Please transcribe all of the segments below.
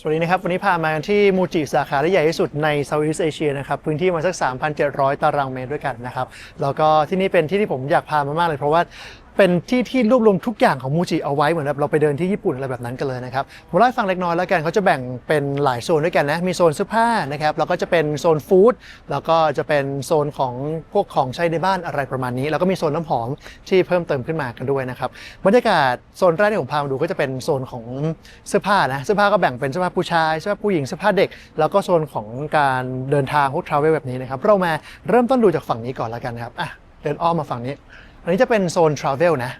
สวัสดีนะครับ วันนี้พามากันที่มูจิสาขาที่ใหญ่ที่สุดในเซาท์อีสเอเชียนะครับ พื้นที่มาสัก 3,700 ตารางเมตรด้วยกันนะครับ แล้วก็ที่นี่เป็นที่ที่ผมอยากพามามากเลยเพราะว่า เป็นที่ที่รวบรวมทุกอย่างของมูจิเอาไว้เหมือนแบบเราไปเดินที่ญี่ปุ่นอะไรแบบนั้นกันเลยนะครับผมเล่าให้ฟังเล็กน้อยแล้วกันเขาจะแบ่งเป็นหลายโซนด้วยกันนะมีโซนเสื้อผ้านะครับแล้วก็จะเป็นโซนฟู้ดแล้วก็จะเป็นโซนของพวกของใช้ในบ้านอะไรประมาณนี้ แล้วก็มีโซนน้ำหอมที่เพิ่มเติมขึ้นมากันด้วยนะครับบรรยากาศโซนแรกที่ผมพามาดูก็จะเป็นโซนของเสื้อผ้านะเสื้อผ้าก็แบ่งเป็นเสื้อผ้าผู้ชายเสื้อผ้าผู้หญิงเสื้อผ้าเด็ก แล้วก็โซนของการเดินทางพวกทราเวลแบบนี้นะครับเรามาเริ่มต้นดูจากฝั่งนี้ก่อนแล้วกันนะครับอะเดินอ้อมมาฝั่งนี้ อันนี้จะเป็นโซนทราเวลนะ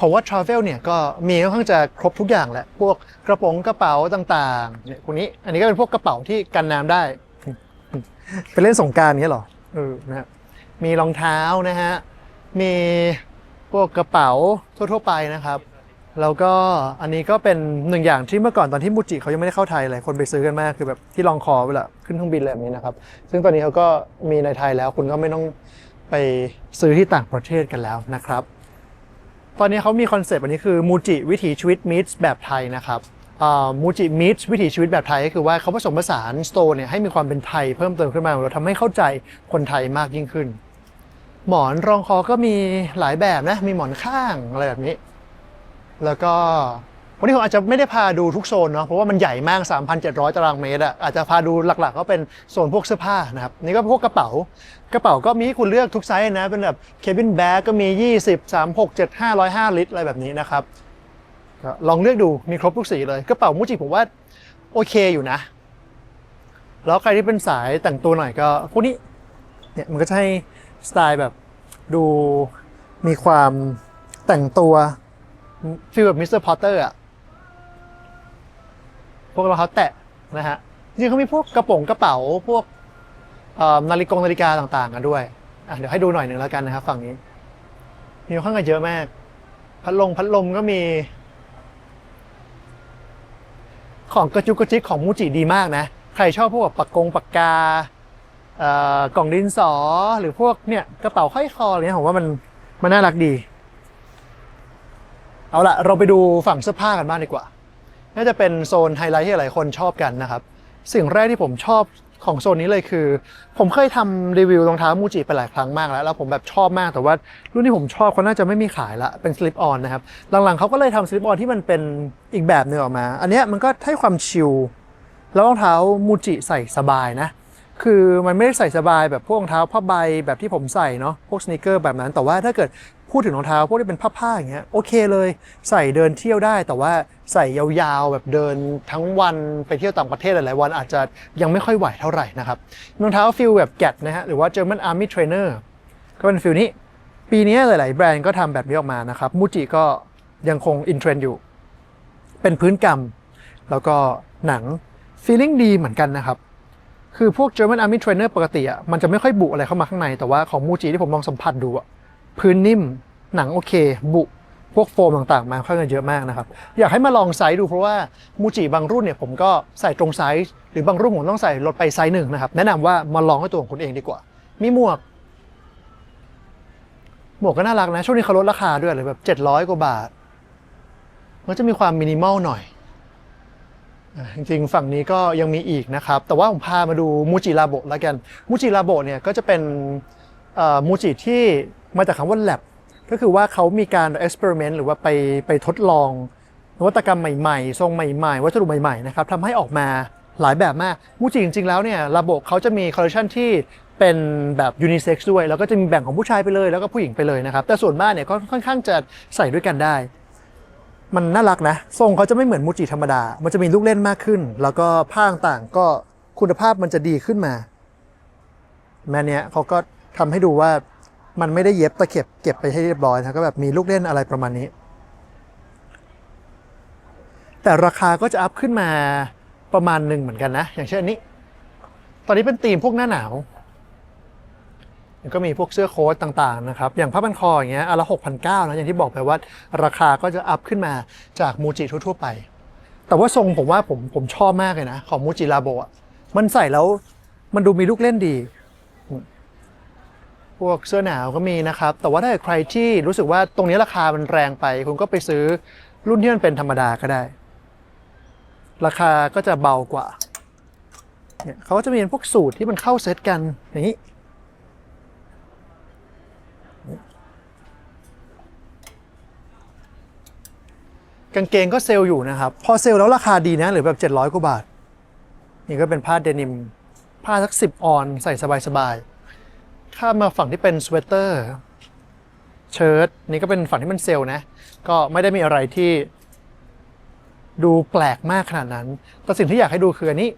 ผมว่า Travel เนี่ยก็มีค่อนข้างจะครบทุกอย่างแหละ พวกกระโปรงกระเป๋าต่างๆเนี่ยพวกนี้อันนี้ก็เป็นพวกกระเป๋าที่กันน้ำได้ ไปเล่นสงกรารเงี้ยเหรอเออนะครับมีรองเท้านะฮะ มีพวกกระเป๋าทั่วๆไปนะครับ แล้วก็อันนี้ก็เป็นหนึ่งอย่างที่เมื่อก่อนตอนที่มูจิเขายังไม่ได้เข้าไทยหลายคนไปซื้อกันมากคือแบบที่ลองคอเวลาขึ้นเครื่องบินอะไรแบบนี้นะครับ ซึ่งตอนนี้เขาก็มีในไทยแล้วคุณก็ไม่ต้อง ไปซื้อที่ต่างประเทศกันแล้วนะครับ ตอนนี้เขามีคอนเซปต์อันนี้คือมูจิวิถีชีวิตมิตส์แบบไทยนะครับมูจิมิตส์วิถีชีวิตแบบไทยก็คือว่าเขาผสมผสานสโตร์เนี่ยให้มีความเป็นไทยเพิ่มเติมขึ้นมาเราทำให้เข้าใจคนไทยมากยิ่งขึ้น หมอนรองคอก็มีหลายแบบนะมีหมอนข้างอะไรแบบนี้ แล้วก็ วันนี้ผมอาจจะไม่ได้พาดูทุกโซนเนาะเพราะว่ามันใหญ่มาก 3,700 ตารางเมตรอะอาจจะพาดูหลักๆ ก็เป็นโซนพวกเสื้อผ้านะครับนี่ก็พวกกระเป๋ากระเป๋าก็มีให้คุณเลือกทุกไซส์นะเป็นแบบเคบินแบ็กก็มี 20 3 6 7 5 105 ลิตรอะไรแบบนี้นะครับลองเลือกดูมีครบทุกสีเลยกระเป๋ามูจิผมว่าโอเคอยู่นะ แล้วใครที่เป็นสายแต่งตัวหน่อยก็พวกนี้เนี่ยมันก็จะให้สไตล์แบบดูมีความแต่งตัวฟีลแบบมิสเตอร์พอตเตอร์อะ พวกรองเท้าแตะนะฮะจริงเขามีพวกกระโปรงกระเป๋าพวกนาฬิกงนาฬิกาต่างๆ กันด้วยเดี๋ยวให้ดูหน่อยหนึ่งแล้วกันนะครับฝั่งนี้ มีค่อนข้างจะเยอะมาก พัดลมพัดลมก็มี ของกระจุกกระจิกของมูจิดีมากนะ ใครชอบพวกแบบปากกงปากกากล่องดินสอหรือพวกเนี่ยกระเป๋าห้อยคออะไรเนี่ยผมว่ามันมันน่ารักดี เอาละเราไปดูฝั่งเสื้อผ้ากันบ้างดีกว่า น่าจะเป็นโซนไฮไลท์ที่หลายคนชอบกันนะครับ สิ่งแรกที่ผมชอบของโซนนี้เลยคือ ผมเคยทำรีวิวรองเท้ามูจิไปหลายครั้งมากแล้ว แล้วผมแบบชอบมากแต่ว่ารุ่นที่ผมชอบเขาน่าจะไม่มีขายละเป็นสลิปออนนะครับหลังๆเขาก็เลยทำสลิปออนที่มันเป็นอีกแบบหนึงออกมา อันนี้มันก็ให้ความชิลแล้วรองเท้ามูจิใส่สบายนะ คือมันไม่ได้ใส่สบายแบบพวกรองเท้าผ้าใบแบบที่ผมใส่เนาะพวกสเนคเกอร์แบบนั้นแต่ว่าถ้าเกิด พูดถึงรองเท้าพวกที่เป็นผ้าๆอย่างเงี้ยโอเคเลย ใส่เดินเที่ยวได้ แต่ว่าใส่ยาวๆแบบเดินทั้งวันไปเที่ยวต่างประเทศหลายๆวันอาจจะยังไม่ค่อยไหวเท่าไหร่นะครับรองเท้าฟิลแบบแกตนะฮะหรือว่า German Army Trainer ก็เป็นฟิลนี้ ปีนี้หลาย ๆ แบรนด์ก็ทำแบบนี้ออกมานะครับมูจิก็ยังคงอินเทรนด์อยู่ เป็นพื้นกำแล้วก็หนังฟีลลิ่งดีเหมือนกันนะครับคือพวก German Army Trainer ปกติอะมันจะไม่ค่อยบุอะไรเข้ามาข้างในแต่ว่าของมูจิที่ผมลองสัมผัสดูอะ พื้นนิ่มหนังโอเค บุพวกโฟมต่างๆ มาค่อนข้างเยอะมากนะครับ อยากให้มาลองไซส์ดูเพราะว่ามูจิบางรุ่นเนี่ยผมก็ใส่ตรงไซส์หรือบางรุ่นผมต้องใส่ลดไปไซส์หนึ่งนะครับ แนะนำว่ามาลองให้ตัวของคุณเองดีกว่า มีหมวก หมวกก็น่ารักนะ ช่วงนี้เขาลดราคาด้วยเลยแบบ 700 กว่าบาท มันจะมีความมินิมอลหน่อยจริงๆ ฝั่งนี้ก็ยังมีอีกนะครับ แต่ว่าผมพามาดูมูจิลาโบแล้วกันมูจิลาโบเนี่ยก็จะเป็นมูจิที่ มาจากคำว่า lab ก็คือว่าเขามีการ experiment หรือว่าไปไปทดลอง นวัตกรรมใหม่ๆ ทรงใหม่ๆ วัสดุใหม่ๆ นะครับทำให้ออกมาหลายแบบมากมูจิจริง ๆ แล้วเนี่ยระบบเขาจะมีคอลเลคชันที่เป็นแบบยูนิเซ็กซ์ด้วย แล้วก็จะมีแบ่งของผู้ชายไปเลย แล้วก็ผู้หญิงไปเลยนะครับ แต่ส่วนมากเนี่ยก็ค่อนข้างจะใส่ด้วยกันได้ มันน่ารักนะ ทรงเขาจะไม่เหมือนมูจิธรรมดา มันจะมีลูกเล่นมากขึ้น แล้วก็ผ้าต่างๆก็คุณภาพมันจะดีขึ้นมา แม่เนี้ยเขาก็ทำให้ดูว่า มันไม่ได้เย็บตะเข็บเก็บไปให้เรียบร้อยนะก็แบบมีลูกเล่นอะไรประมาณนี้ แต่ราคาก็จะอัพขึ้นมาประมาณหนึ่งเหมือนกันนะ อย่างเช่นอันนี้ ตอนนี้เป็นธีมพวกหน้าหนาวก็มีพวกเสื้อโค้ทต่างๆนะครับ อย่างผ้าพันคออย่างเงี้ยอันละ6,900นะอย่างที่บอกไปว่า ราคาก็จะอัพขึ้นมาจากมูจิทั่วๆไป แต่ว่าทรงผมว่าผมผมชอบมากเลยนะ ของมูจิลาโบะมันใส่แล้วมันดูมีลูกเล่นดี พวกเสื้อหนาวก็มีนะครับ แต่ว่าถ้าใครที่รู้สึกว่าตรงนี้ราคามันแรงไป คุณก็ไปซื้อรุ่นที่มันเป็นธรรมดาก็ได้ ราคาก็จะเบากว่าเนี่ยเขาก็จะมีพวกสูตรที่มันเข้าเซตกันอย่างนี้กางเกงก็เซลล์อยู่นะครับ พอเซลล์แล้วราคาดีนะหรือแบบ 700 กว่าบาท นี่ก็เป็นผ้าเดนิม ผ้าสักสิบออน ใส่สบายๆ ข้ามมาฝั่งที่เป็นสเวตเตอร์เชิ้ตนี่ก็เป็นฝั่งที่มันเซลล์นะ ก็ไม่ได้มีอะไรที่ ดูแปลกมากขนาดนั้น แต่สิ่งที่อยากให้ดูคืออันนี้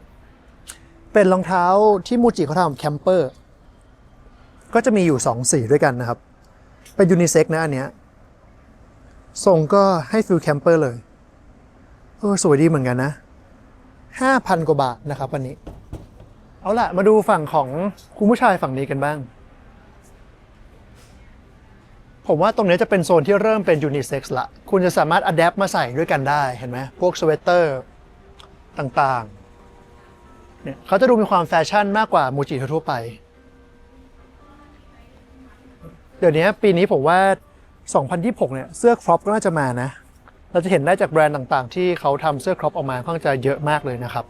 เป็นรองเท้าที่มูจิเขาทำแคมเปอร์ก็จะมีอยู่สองสีด้วยกันนะครับ เป็นยูนิเซ็กนะอันเนี้ยทรงก็ให้ฟิลแคมเปอร์เลยเออสวยดีเหมือนกันนะ 5,000 กว่าบาทนะครับวันนี้ เอาล่ะ มาดูฝั่งของคุณผู้ชายฝั่งนี้กันบ้าง ผมว่าตรงนี้จะเป็นโซนที่เริ่มเป็นยูนิเซ็กซ์ละ คุณจะสามารถอัดแอปมาใส่ด้วยกันได้เห็นไหมพวกสเวตเตอร์ต่างๆเนี่ยเขาจะดูมีความแฟชั่นมากกว่ามูจิทั่วไป เดี๋ยวนี้ปีนี้ผมว่า 2026 เนี่ย เสื้อครอปก็น่าจะมานะ เราจะเห็นได้จากแบรนด์ต่างๆ ที่เขาทำเสื้อครอปออกมาค่อนข้างจะเยอะมากเลยนะครับ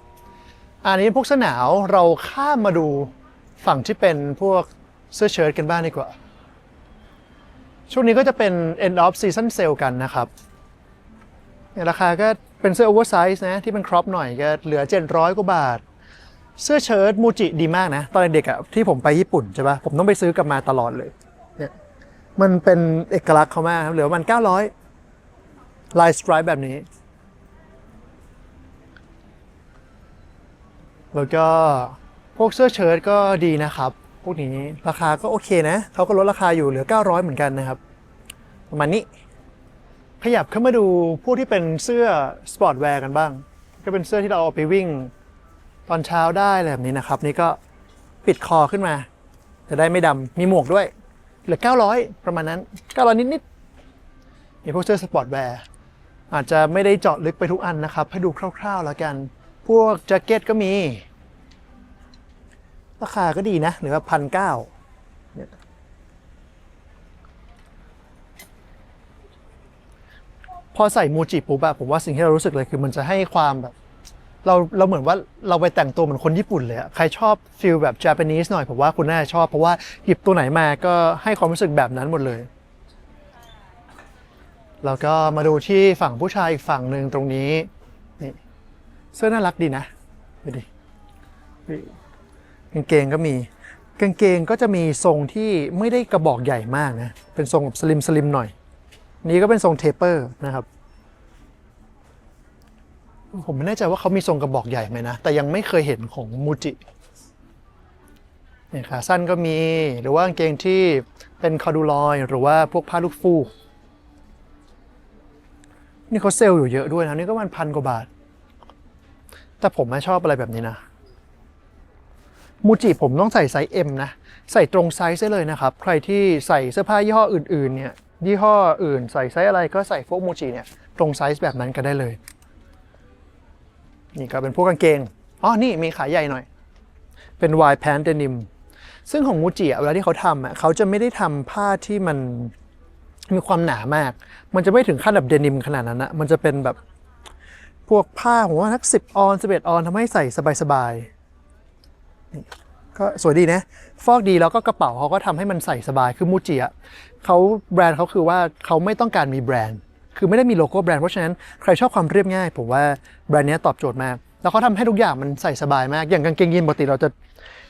อันนี้พวกเสื้อหนาวเราข้ามมาดูฝั่งที่เป็นพวกเสื้อเชิ้ตกันบ้างดีกว่า ช่วงนี้ก็จะเป็น end of season sale กันนะครับเนี่ยราคาก็เป็นเสื้อ oversize นะ ที่เป็นครอปหน่อยก็เหลือ 700 กว่าบาท เสื้อเชิ้ตมูจิดีมากนะ ตอนเด็กอะที่ผมไปญี่ปุ่นใช่ปะผมต้องไปซื้อกลับมาตลอดเลยเนี่ยมันเป็นเอกลักษณ์เขามากครับเหลือมัน 900 ลายสไตร์แบบนี้ แล้วก็พวกเสื้อเชิ้ตก็ดีนะครับ พวกนี้ราคาก็โอเคนะเขาก็ลดราคาอยู่เหลือ 900 เหมือนกันนะครับ ประมาณนี้ ขยับเข้ามาดูพวกที่เป็นเสื้อสปอร์ตแวร์กันบ้าง ก็เป็นเสื้อที่เราเอาไปวิ่งตอนเช้าได้อะไรแบบนี้นะครับ นี่ก็ปิดคอขึ้นมา จะได้ไม่ดำมีหมวกด้วย เหลือ 900 ประมาณนั้น 900 นิดๆมีพวกเสื้อสปอร์ตแวร์อาจจะไม่ได้เจาะลึกไปทุกอันนะครับ ให้ดูคร่าวๆแล้วกัน พวกแจ็คเก็ตก็มี ราคาก็ดีนะหรือว่าพันเก้าพอใส่มูจิปุ๊บอะผมว่าสิ่งที่เรารู้สึกเลยคือมันจะให้ความแบบ เราเราเหมือนว่าเราไปแต่งตัวเหมือนคนญี่ปุ่นเลยอะใครชอบฟิลแบบ Japanese หน่อยผมว่าคุณน่าจะชอบเพราะว่าหยิบตัวไหนมาก็ให้ความรู้สึกแบบนั้นหมดเลย แล้วก็มาดูที่ฝั่งผู้ชายอีกฝั่งหนึ่งตรงนี้นี่เสื้อน่ารักดีนะดูดิ กางเกงก็มี กางเกงก็จะมีทรงที่ไม่ได้กระบอกใหญ่มากนะ เป็นทรงแบบสลิมสลิมหน่อย นี้ก็เป็นทรงเทปเปอร์นะครับผมไม่แน่ใจว่าเขามีทรงกระบอกใหญ่ไหมนะ แต่ยังไม่เคยเห็นของมูจิเนี่ยขาสั้นก็มี หรือว่ากางเกงที่เป็นคอดูลอย หรือว่าพวกผ้าลูกฟูก นี่เขาเซลล์อยู่เยอะด้วยนะ นี่ก็มันพันกว่าบาท แต่ผมไม่ชอบอะไรแบบนี้นะ มูจิผมต้องใส่ไซส์ M นะ ใส่ตรงไซส์ได้เลยนะครับ ใครที่ใส่เสื้อผ้ายี่ห้ออื่นๆเนี่ยยี่ห้ออื่นใส่ไซส์อะไรก็ใส่พวกมูจิเนี่ยตรงไซส์แบบนั้นก็ได้เลย นี่ก็เป็นพวกกางเกงอ๋อนี่มีขาใหญ่หน่อย เป็น wide pant denim ซึ่งของมูจิอะเวลาที่เขาทำอะเขาจะไม่ได้ทำผ้าที่มันมีความหนามาก มันจะไม่ถึงขั้นแบบเดนิมขนาดนั้นนะมันจะเป็นแบบพวกผ้าผมว่าทักสิบออนสิบเอ็ดออนทำให้ใส่สบายๆ ก็สวยดีนะ ฟอกดีแล้วก็กระเป๋าเขาก็ทำให้มันใส่สบายคือมูจิอะเขาแบรนด์เขาคือว่าเขาไม่ต้องการมีแบรนด์ คือไม่ได้มีโลโก้แบรนด์เพราะฉะนั้นใครชอบความเรียบง่าย ผมว่าแบรนด์นี้ตอบโจทย์มาก แล้วเขาทำให้ทุกอย่างมันใส่สบายมาก อย่างกางเกงยีนปกติเราจะ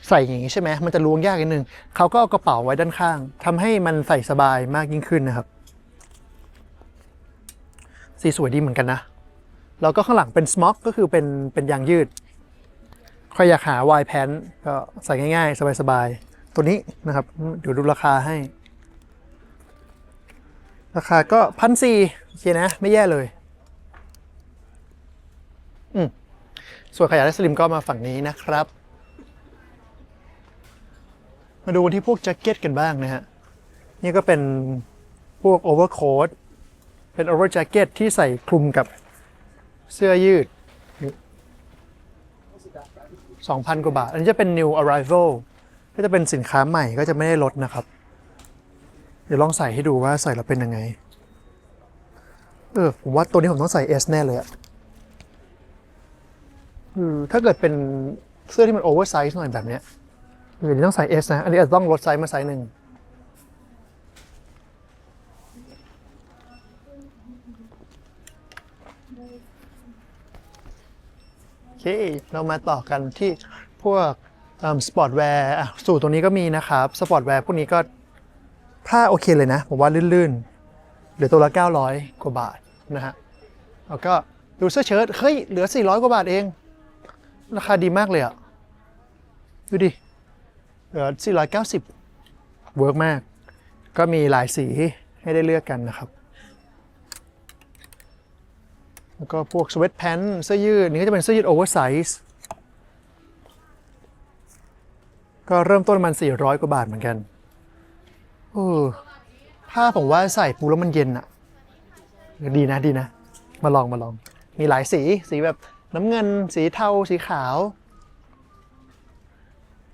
ใส่อย่างนี้ใช่ไหมมันจะล้วงยากนิดนึงเขาก็เอากระเป๋าไว้ด้านข้างทำให้มันใส่สบายมากยิ่งขึ้นนะครับสีสวยดีเหมือนกันนะแล้วก็ข้างหลังเป็นสม็อกก็คือเป็นเป็นยางยืด ใครอยากหาวายแพนก็ใส่ง่าย ๆ สบายๆ ตัวนี้นะครับ เดี๋ยวดูราคาให้ ราคาก็พันสี่โอเคนะ ไม่แย่เลย อืมส่วนขยะและสลิมก็มาฝั่งนี้นะครับ มาดูที่พวกแจ็คเก็ตกันบ้างนะฮะ นี่ก็เป็นพวกโอเวอร์โค้ทเป็นโอเวอร์แจ็คเก็ตที่ใส่คลุมกับเสื้อยืด 2,000 กว่าบาท อันนี้จะเป็น new arrival ก็จะเป็นสินค้าใหม่ก็จะไม่ได้ลดนะครับ เดี๋ยวลองใส่ให้ดูว่าใส่แล้วเป็นยังไง เออ ผมว่าตัวนี้ผมต้องใส่ S แน่เลยอะคือถ้าเกิดเป็นเสื้อที่มันโอเวอร์ไซส์หน่อยแบบเนี้ยคืออนนี้ต้องใส่ S นะ อันนี้อาจจะต้องลดไซส์มาไซส์หนึ่ง เคเรามาต่อกันที่พวกสปอร์ตแวร์สูตรตรงนี้ก็มีนะครับสปอร์ตแวร์พวกนี้ก็ผ้าโอเคเลยนะ ผมว่าลื่นๆเหลือตัวละ 900 กว่าบาทนะฮะแล้วก็ดูเสื้อเชิ้ตเฮ้ย เหลือ 400 กว่าบาทเอง ราคาดีมากเลยอะดูดิ เหลือ 490 เวิร์กมาก ก็มีหลายสีให้ได้เลือกกันนะครับ แล้วก็พวกสเวตแพนเสื้อยืดนี่ก็จะเป็นเสื้อยืดโอเวอร์ไซส์ก็เริ่มต้นมัน 400 กว่าบาทเหมือนกันเออผ้าผมว่าใส่ปูแล้วมันเย็นอะดีนะดีนะ มาลองมาลอง มีหลายสีสีแบบน้ำเงิน สีเทาสีขาว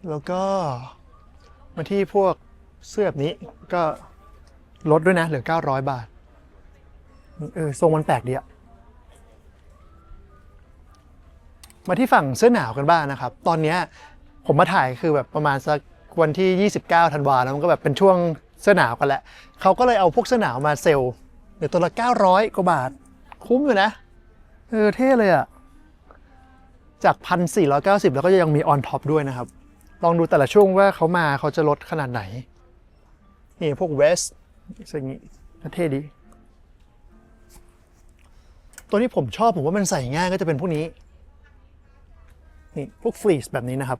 แล้วก็มาที่พวกเสื้อแบบนี้ก็ลดด้วยนะ เหลือ 900 บาท เออทรงมันแปลกดีอะ มาที่ฝั่งเสื้อหนาวกันบ้างนะครับ ตอนเนี้ยผมมาถ่ายคือแบบประมาณสักวันที่ 29ธันวาแล้วมันก็แบบเป็นช่วงเสื้อหนาวกันแหละเขาก็เลยเอาพวกเสื้อหนาวมาเซลล์เหลือตัวละ 900 กว่าบาท คุ้มอยู่นะ เออเท่เลยอะจาก 1,490 แล้วก็ยังมีออนท็อปด้วยนะครับ ลองดูแต่ละช่วงว่าเขามาเขาจะลดขนาดไหน นี่พวกเวสสิ่งนี้เท่ดี ตัวที่ผมชอบผมว่ามันใส่ง่ายก็จะเป็นพวกนี้ นี่พวกฟลีสแบบนี้นะครับ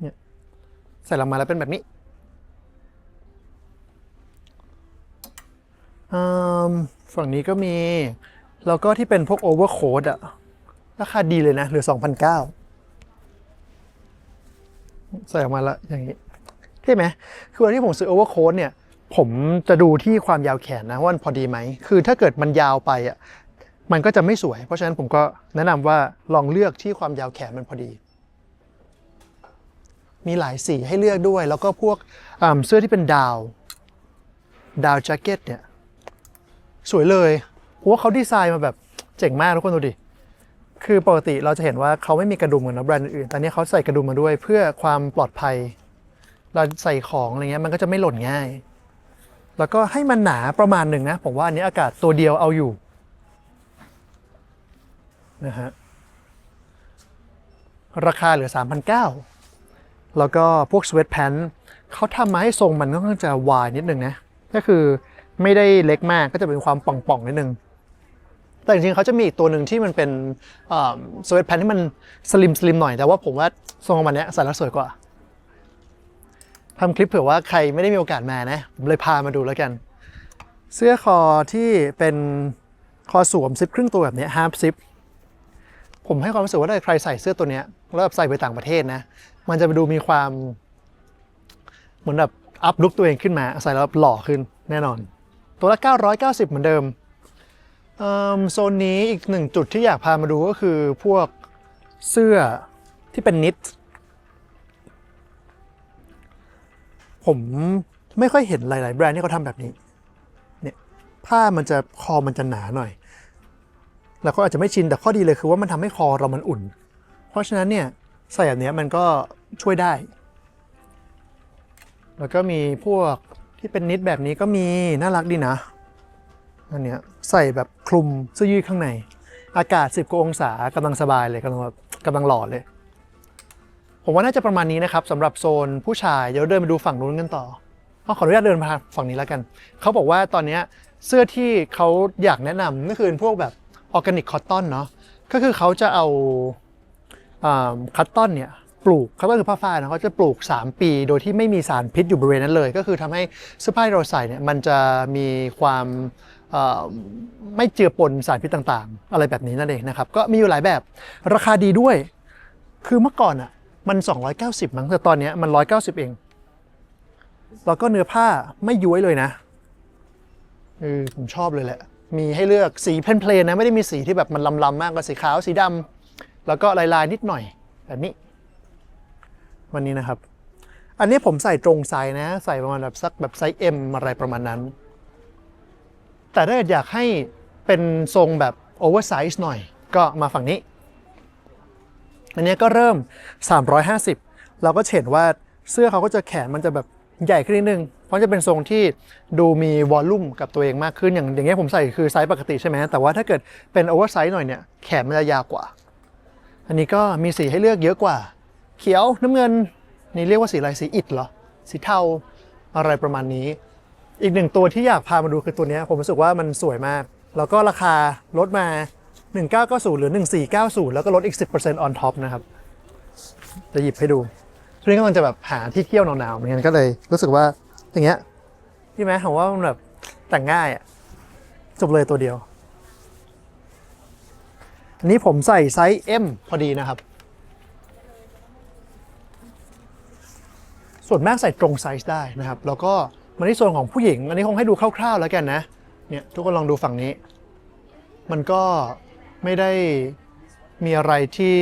เนี่ยใส่ลงมาแล้วเป็นแบบนี้ฝั่งนี้ก็มี แล้วก็ที่เป็นพวกโอเวอร์โค้ดอะราคาดีเลยนะเหลือ2,900ใส่ออกมาแล้วอย่างนี้เท่ไหมคือเวลาที่ผมซื้อโอเวอร์โค้ดเนี่ย ผมจะดูที่ความยาวแขนนะว่ามันพอดีไหม คือถ้าเกิดมันยาวไปอะ มันก็จะไม่สวย เพราะฉะนั้นผมก็แนะนำว่าลองเลือกที่ความยาวแขนมันพอดี มีหลายสีให้เลือกด้วย แล้วก็พวกเสื้อที่เป็นดาว ดาวแจ็คเก็ตเนี่ย สวยเลยเพราะว่าเขาดีไซน์มาแบบเจ๋งมากทุกคนดูดิคือปกติเราจะเห็นว่าเขาไม่มีกระดุมเหมือนแบรนด์อื่นแต่อันนี้เขาใส่กระดุมมาด้วยเพื่อความปลอดภัย เราใส่ของอะไรเงี้ยมันก็จะไม่หล่นง่าย แล้วก็ให้มันหนาประมาณหนึ่งนะ ผมว่าอันนี้อากาศตัวเดียวเอาอยู่ นะฮะราคาเหลือ 3,900 แล้วก็พวกสเวตแพนเขาทำมาให้ทรงมันค่อนข้างจะวายนิดนึงนะ ก็คือไม่ได้เล็กมากก็จะเป็นความป่องๆนิดนึง แต่จริงๆเขาจะมีอีกตัวหนึ่งที่มันเป็นสเวตแพนที่มันสลิมสลิมหน่อย แต่ว่าผมว่าทรงของมันเนี้ยใส่แล้วสวยกว่าทำคลิปเผื่อว่าใครไม่ได้มีโอกาสมานะ ผมเลยพามาดูแล้วกัน เสื้อคอที่เป็นคอสวมซิปครึ่งตัวแบบนี้ฮาร์ปซิป ผมให้ความรู้สึกว่าถ้าใครใส่เสื้อตัวเนี้ยแล้วแบบใส่ไปต่างประเทศนะ มันจะไปดูมีความ เหมือนแบบอัพลุกตัวเองขึ้นมาใส่แล้วหล่อขึ้นแน่นอน ตัวละ 990 เหมือนเดิมเอิ่มโซนนี้อีกหนึ่งจุดที่อยากพามาดูก็คือพวกเสื้อที่เป็นนิตผมไม่ค่อยเห็นหลาย ๆ แบรนด์ที่เขาทำแบบนี้ เนี่ย ผ้ามันจะคอมันจะหนาหน่อย แล้วก็อาจจะไม่ชินแต่ข้อดีเลยคือว่ามันทำให้คอเรามันอุ่น เพราะฉะนั้นเนี่ยใส่แบบนี้มันก็ช่วยได้ แล้วก็มีพวกที่เป็นนิดแบบนี้ก็มีน่ารักดีนะอันเนี้ยใส่แบบคลุมเสื้อยืดข้างใน อากาศ 10กว่าองศากำลังสบายเลยกำลังแบบกำลังหล่อเลย ผมว่าน่าจะประมาณนี้นะครับสำหรับโซนผู้ชายเดี๋ยวเดินไปดูฝั่งนู้นกันต่อขออนุญาตเดินมาฝั่งนี้แล้วกัน เขาบอกว่าตอนนี้เสื้อที่เขาอยากแนะนำก็คือพวกแบบ ออร์แกนิกคอตตอนเนาะก็คือเขาจะเอาคัตตอนเนี่ยปลูกคัตตอนคือผ้าฝ้ายนะเขาจะปลูก 3 ปี โดยที่ไม่มีสารพิษอยู่บริเวณนั้นเลย ก็คือทำให้เสื้อผ้าที่เราใส่เนี่ยมันจะมีความไม่เจือปนสารพิษต่างๆ อะไรแบบนี้นั่นเองนะครับ ก็มีอยู่หลายแบบราคาดีด้วย คือเมื่อก่อนอะมัน 290 มั้งแต่ตอนนี้มัน 190 เอง แล้วก็เนื้อผ้าไม่ย้วยเลยนะเออผมชอบเลยแหละ มีให้เลือกสีเพลนๆนะไม่ได้มีสีที่แบบมันลำๆมากก็สีขาวสีดำแล้วก็ลายๆนิดหน่อยแบบนี้ วันนี้นะครับ อันนี้ผมใส่ตรงไซส์นะ ใส่ประมาณแบบสักแบบไซส์ M อะไรประมาณนั้น แต่ถ้าเกิดอยากให้เป็นทรงแบบโอเวอร์ไซส์หน่อยก็มาฝั่งนี้ อันนี้ก็เริ่ม 350 เราก็เห็นว่าเสื้อเขาก็จะแขนมันจะแบบใหญ่ขึ้นนิดนึง ราะจะเป็นทรงที่ดูมีวอลลุ่มกับตัวเองมากขึ้นอย่างอย่างเงี้ยผมใส่คือไซส์ปกติใช่ไหมแต่ว่าถ้าเกิดเป็นโอเวอร์ไซส์หน่อยเนี่ยแขนมันจะยาวกว่า อันนี้ก็มีสีให้เลือกเยอะกว่า เขียวน้ำเงินนี่เรียกว่าสีอะไรสีอิฐเหรอสีเทาอะไรประมาณนี้ อีกหนึ่งตัวที่อยากพามาดูคือตัวนี้ผมรู้สึกว่ามันสวยมาก แล้วก็ราคาลดมา 1990 หรือ 1490 แล้วก็ลดอีก 10% on top นะครับ จะหยิบให้ดูช่วงนี้กำลังจะแบบหาที่เที่ยวหนาวๆเหมือนกันก็เลยรู้สึกว่า อย่างเงี้ยพี่แม้ผมว่ามันแบบแต่งง่ายอะจบเลยตัวเดียว อันนี้ผมใส่ไซส์ M พอดีนะครับ ส่วนมากใส่ตรงไซส์ได้นะครับ แล้วก็มาที่โซนของผู้หญิง อันนี้คงให้ดูคร่าวๆแล้วกันนะ เนี่ยทุกคนลองดูฝั่งนี้ มันก็ไม่ได้มีอะไรที่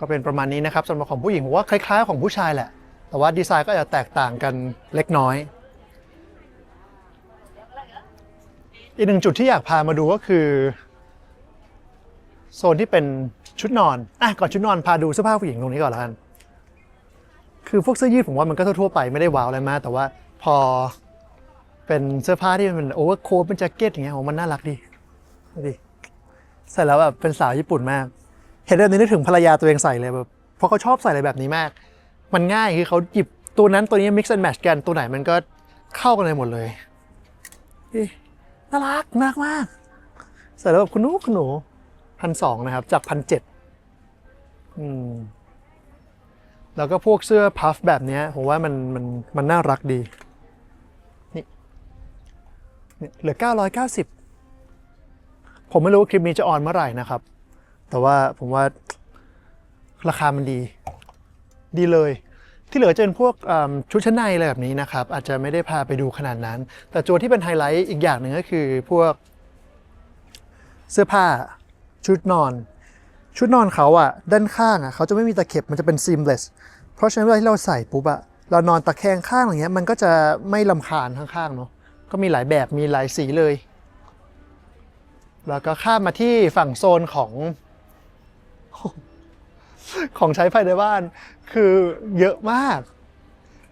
ก็เป็นประมาณนี้นะครับสำหรับของผู้หญิงผมว่าคล้ายๆ ของผู้ชายแหละ แต่ว่าดีไซน์ก็อาจจะแตกต่างกันเล็กน้อย อีกหนึ่งจุดที่อยากพามาดูก็คือ โซนที่เป็นชุดนอนอะก่อนชุดนอนพาดูเสื้อผ้าผู้หญิงตรงนี้ก่อนละกันคือพวกเสื้อยืดผมว่ามันก็ทั่วๆไปไม่ได้ว้าวอะไรมากแต่ว่าพอเป็นเสื้อผ้าที่มันโอเวอร์โค้ทเป็นแจ็คเก็ตอย่างเงี้ยผมมันน่ารักดีดูดิใส่แล้วแบบเป็นสาวญี่ปุ่นมาก เห็นแบบนี้นึกถึงภรรยาตัวเองใส่เลยแบบเพราะเขาชอบใส่อะไรแบบนี้มาก มันง่ายคือเขาหยิบตัวนั้นตัวนี้ mix and match กันตัวไหนมันก็เข้ากันเลยหมดเลยนี่น่ารักน่ากมากใส่แล้วแบบคุณหนูคุณหนูพันสองนะครับ จากพันเจ็ดอืมแล้วก็พวกเสื้อพัฟแบบนี้ผมว่ามันมันมันน่ารักดี นี่เนี่ยเหลือ 990 ผมไม่รู้ว่าคลิปนี้จะออนเมื่อไหร่นะครับ แต่ว่าผมว่าราคามันดี ดีเลย ที่เหลือจะเป็นพวกชุดชั้นในอะไรแบบนี้นะครับ อาจจะไม่ได้พาไปดูขนาดนั้น แต่ตัวที่เป็นไฮไลท์อีกอย่างหนึ่งก็คือพวกเสื้อผ้าชุดนอน ชุดนอนเขาอะด้านข้างอะเขาจะไม่มีตะเข็บมันจะเป็น seamless เพราะฉะนั้นเวลาที่เราใส่ปุ๊บอะเรานอนตะแคงข้างอย่างเงี้ยมันก็จะไม่ลำคาญข้างๆเนาะก็มีหลายแบบมีหลายสีเลย แล้วก็ข้ามมาที่ฝั่งโซนของ ของใช้ภายในบ้านคือเยอะมาก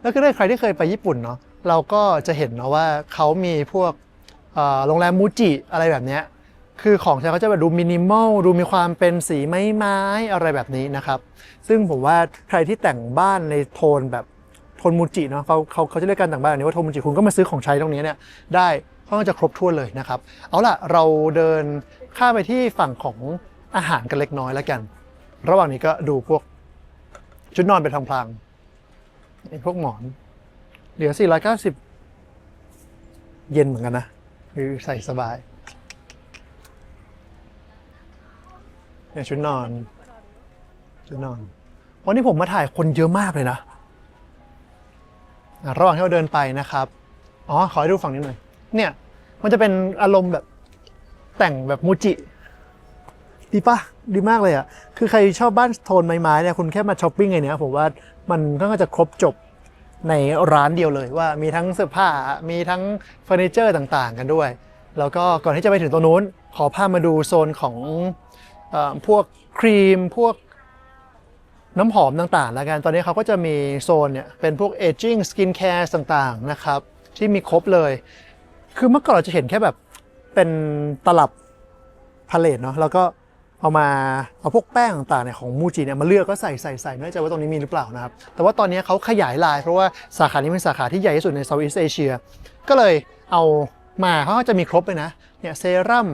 แล้วก็ได้ใครที่เคยไปญี่ปุ่นเนาะเราก็จะเห็นเนาะว่าเขามีพวกโรงแรมมูจิอะไรแบบเนี้ยคือของใช้เขาจะแบบดูมินิมอลดูมีความเป็นสีไม้ไม้อะไรแบบนี้นะครับ ซึ่งผมว่าใครที่แต่งบ้านในโทนแบบโทนมูจิเนาะเขาเขาเขาจะเรียกการแต่งบ้านแบบนี้ว่าโทนมูจิคุณก็มาซื้อของใช้ตรงนี้เนี่ยได้ค่อนข้างจะครบถ้วนเลยนะครับ เอาล่ะเราเดินข้ามไปที่ฝั่งของ อาหารกันเล็กน้อยแล้วกัน ระหว่างนี้ก็ดูพวกชุดนอนเป็นทางพลางพวกหมอน เหลือ 490 เย็นเหมือนกันนะ คือใส่สบายเนี่ยชุดนอนชุดนอนวันนี้ผมมาถ่ายคนเยอะมากเลยนะระหว่างที่เราเดินไปนะครับ อ๋อ ขอให้ดูฝั่งนี้หน่อย เนี่ย มันจะเป็นอารมณ์แบบแต่งแบบมูจิ ดีปะดีมากเลยอะ่ะ คือใครชอบบ้านโทนไม้ๆเนี่ยคุณแค่มาช้อปปิ้งไงเนี้ยผมว่ามันก็จะครบจบในร้านเดียวเลยว่ามีทั้งเสื้อผ้ามีทั้งเฟอร์นิเจอร์ต่างๆ กันด้วย แล้วก็ก่อนที่จะไปถึงตรงนู้น ขอพามาดูโซนของอพวกครีมพวกน้ำหอมต่างๆแล้วกัน ตอนนี้เขาก็จะมีโซนเนี่ยเป็นพวก aging skin care ต่างๆนะครับ ที่มีครบเลย คือเมื่อก่อนเราจะเห็นแค่แบบเป็นตลับพาเลตเนาะแล้วก็ เอามาเอาพวกแป้งต่างๆเนี่ยของมูจิเนี่ยมาเลือกก็ใส่ใส่ใส่ไม่แน่ใจว่าตรงนี้มีหรือเปล่านะครับ แต่ว่าตอนนี้เขาขยายลาย เพราะว่าสาขานี้เป็นสาขาที่ใหญ่ที่สุดใน Southeast Asia ก็เลยเอามาเขาจะมีครบเลยนะเนี่ยเซรั่ม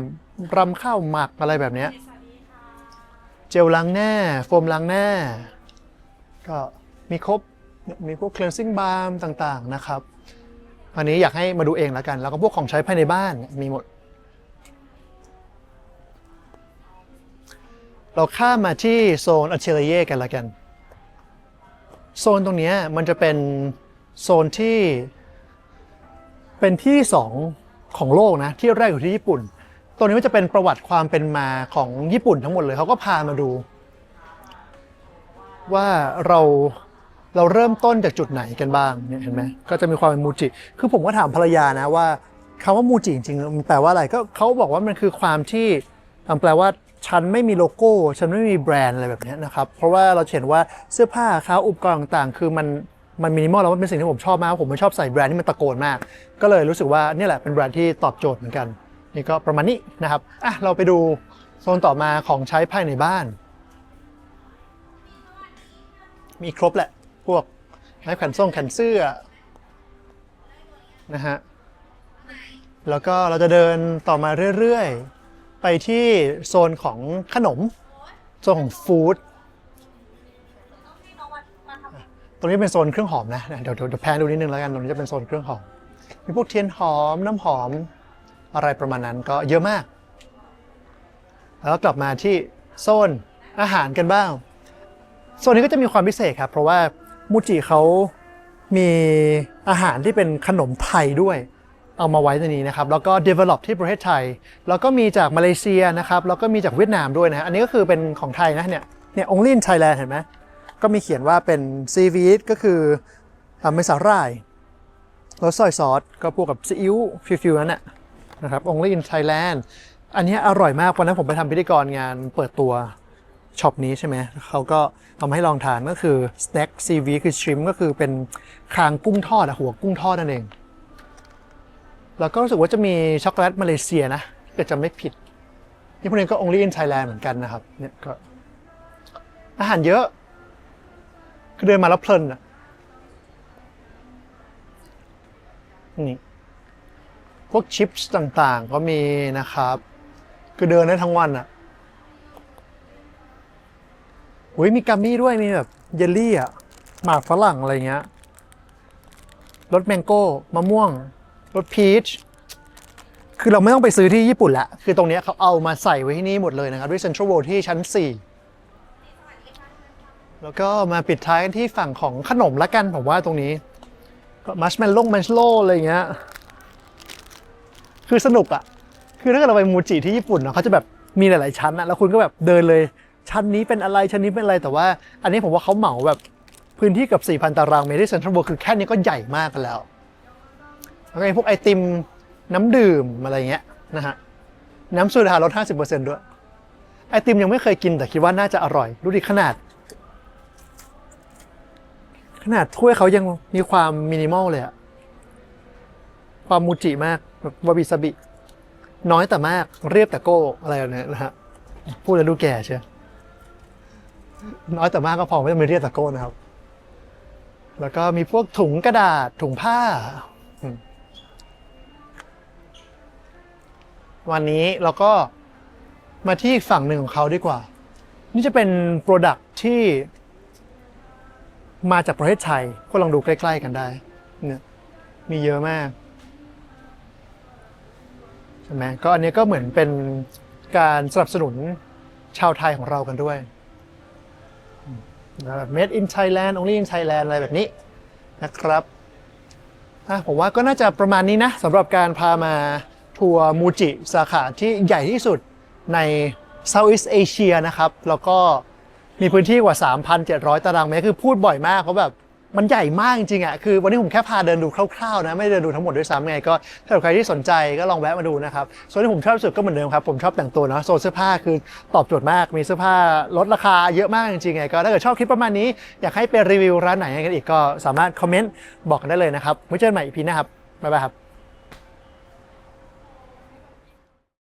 รำข้าวหมักอะไรแบบเนี้ยเจลล้างหน้า โฟมล้างหน้า ก็มีครบมีพวก cleansing balm ต่างๆนะครับอันนี้อยากให้มาดูเองแล้วกัน แล้วก็พวกของใช้ภายในบ้านมีหมด เราข้ามมาที่โซนอั t เ l เ e กันละกัน โซนตรงนี้มันจะเป็นโซนที่เป็นที่สองของโลกนะ ที่แรกอยู่ที่ญี่ปุ่น ตัวนี้มันจะเป็นประวัติความเป็นมาของญี่ปุ่นทั้งหมดเลยเขาก็พามาดู ว่าเราเราเริ่มต้นจากจุดไหนกันบ้างเนี่ยเห็นไหมก็จะมีความเป็นมูจิ คือผมก็ถามภรรยานะว่าคำว่ามูจิจริงๆมันแปลว่าอะไรก็เขาบอกว่ามันคือความที่แปลว่า ฉันไม่มีโลโก้ ฉันไม่มีแบรนด์อะไรแบบนี้นะครับ เพราะว่าเราเห็นว่าเสื้อผ้าเขาอุปกรณ์ต่างๆ คือมันมันมินิมอลแล้วมันเป็นสิ่งที่ผมชอบมาก ผมไม่ชอบใส่แบรนด์ที่มันตะโกนมาก ก็เลยรู้สึกว่านี่แหละเป็นแบรนด์ที่ตอบโจทย์เหมือนกัน นี่ก็ประมาณนี้นะครับอะเราไปดูโซนต่อมาของใช้ภายในบ้านมีครบแหละ พวกไม้แขวนส่งแขนเสื้อนะฮะแล้วก็เราจะเดินต่อมาเรื่อยๆ ไปที่โซนของขนม โซนของฟู้ดตรงนี้เป็นโซนเครื่องหอมนะเดี๋ยวเดี๋ยวเดี๋ยวแพนดูนิดนึงแล้วกัน ตรงนี้จะเป็นโซนเครื่องหอม มีพวกเทียนหอม น้ำหอม อะไรประมาณนั้นก็เยอะมาก แล้วกลับมาที่โซนอาหารกันบ้าง โซนนี้ก็จะมีความพิเศษครับ เพราะว่ามูจิเขามีอาหารที่เป็นขนมไทยด้วย เอามาไว้ในนี้นะครับ แล้วก็ develop ที่ประเทศไทย แล้วก็มีจากมาเลเซียนะครับ แล้วก็มีจากเวียดนามด้วยนะฮะอันนี้ก็คือเป็นของไทยนะเนี่ย เนี่ย only in Thailand เห็นไหมก็มีเขียนว่าเป็นซีวีดก็คืออ่าไม่สาหร่ายแล้วซอยซอสก็พวกกับซีอิ๊วฟิวๆนั้นน่ะนะครับ only in Thailand อันนี้อร่อยมากวันนั้นผมไปทำพิธีกรงานเปิดตัวช็อปนี้ใช่ไหม เขาก็ทำให้ลองทานก็คือ snack seaweed คือ shrimp ก็คือเป็นคางกุ้งทอดหัวกุ้งทอดนั่นเอง แล้วก็รู้สึกว่าจะมีช็อกโกแลตมาเลเซียนะกิดจำไม่ผิด นี่พวกนี้ก็ only in Thailand เหมือนกันนะครับ เนี่ยก็ อาหารเยอะ คือเดินมาแล้วเพลินอะนี่ พวกชิปส์ต่างๆ ก็มีนะครับ คือเดินได้ทั้งวันอะอุ้ยมีกัมมี่ด้วย มีแบบเยลลี่อะหมากฝรั่งอะไรเงี้ย รสแมงโก้ มะม่วง รสพีชคือเราไม่ต้องไปซื้อที่ญี่ปุ่นละ คือตรงนี้เขาเอามาใส่ไว้ที่นี่หมดเลยนะครับที่เซ็นทรัลเวิลด์ที่ชั้น 4 แล้วก็มาปิดท้ายกันที่ฝั่งของขนมละกันผมว่าตรงนี้ ก็มัชเมลโล่มัชโลอะไรเงี้ย คือสนุกอะคือถ้าเกิดเราไปมูจิที่ญี่ปุ่นเนาะเขาจะแบบมีหลาย ๆ ชั้นอะแล้วคุณก็แบบเดินเลย ชั้นนี้เป็นอะไรชั้นนี้เป็นอะไรแต่ว่า อันนี้ผมว่าเขาเหมาแบบพื้นที่กับ 4,000 ตารางเมตรที่เซ็นทรัลเวิลด์คือแค่นี้ก็ใหญ่มากแล้ว แล้วก็ไอพวกไอติมน้ำดื่มอะไรเงี้ยนะฮะน้ำโซดาลด50%ด้วย ไอติมยังไม่เคยกินแต่คิดว่าน่าจะอร่อย ดูดิขนาด ขนาดถ้วยเขายังมีความมินิมอลเลยอะความมูจิมากแบบวาบิซาบิ น้อยแต่มากเรียบแต่โก้อะไรแบบนี้นะฮะพูดแล้วดูแก่เชียวน้อยแต่มากก็พอไม่ต้องมีเรียบแต่โก้นะครับ แล้วก็มีพวกถุงกระดาษถุงผ้า วันนี้เราก็มาที่อีกฝั่งหนึ่งของเขาดีกว่า นี่จะเป็นโปรดักที่มาจากประเทศไทยก็ลองดูใกล้ ๆ กันได้เนี่ยมีเยอะมากใช่ไหมก็อันนี้ก็เหมือนเป็นการสนับสนุนชาวไทยของเรากันด้วยแบบ made in Thailand only in Thailand อะไรแบบนี้นะครับผมว่าก็น่าจะประมาณนี้นะสำหรับการพามา ทัวร์มูจิสาขาที่ใหญ่ที่สุดใน Southeast Asia นะครับ แล้วก็มีพื้นที่กว่า 3,700 ตารางเมตร คือพูดบ่อยมากเพราะแบบมันใหญ่มากจริงๆอะ คือวันนี้ผมแค่พาเดินดูคร่าวๆนะ ไม่ได้เดินดูทั้งหมดด้วยซ้ำไง ก็ถ้าเกิดใครที่สนใจก็ลองแวะมาดูนะครับ ส่วนที่ผมชอบสุดก็เหมือนเดิมครับ ผมชอบแต่งตัวเนอะโซนเสื้อผ้าคือตอบโจทย์มาก มีเสื้อผ้าลดราคาเยอะมากจริงๆไง ก็ถ้าเกิดชอบคลิปประมาณนี้ อยากให้ไปรีวิวร้านไหนกันอีกก็สามารถคอมเมนต์บอกกันได้เลยนะครับไว้เจอกันใหม่อีพีหน้าครับ บ๊ายบายครับ